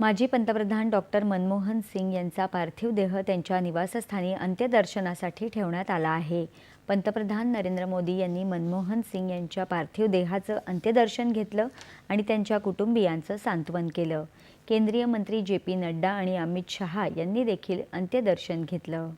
माजी पंतप्रधान डॉक्टर मनमोहन सिंग यांचा पार्थिव देह त्यांच्या निवासस्थानी अंत्यदर्शनासाठी ठेवण्यात आला आहे. पंतप्रधान नरेंद्र मोदी यांनी मनमोहन सिंग यांच्या पार्थिव देहाचं अंत्यदर्शन घेतलं आणि त्यांच्या कुटुंबियांचं सांत्वन केलं. केंद्रीय मंत्री जे पी नड्डा आणि अमित शहा यांनी देखील अंत्यदर्शन घेतलं.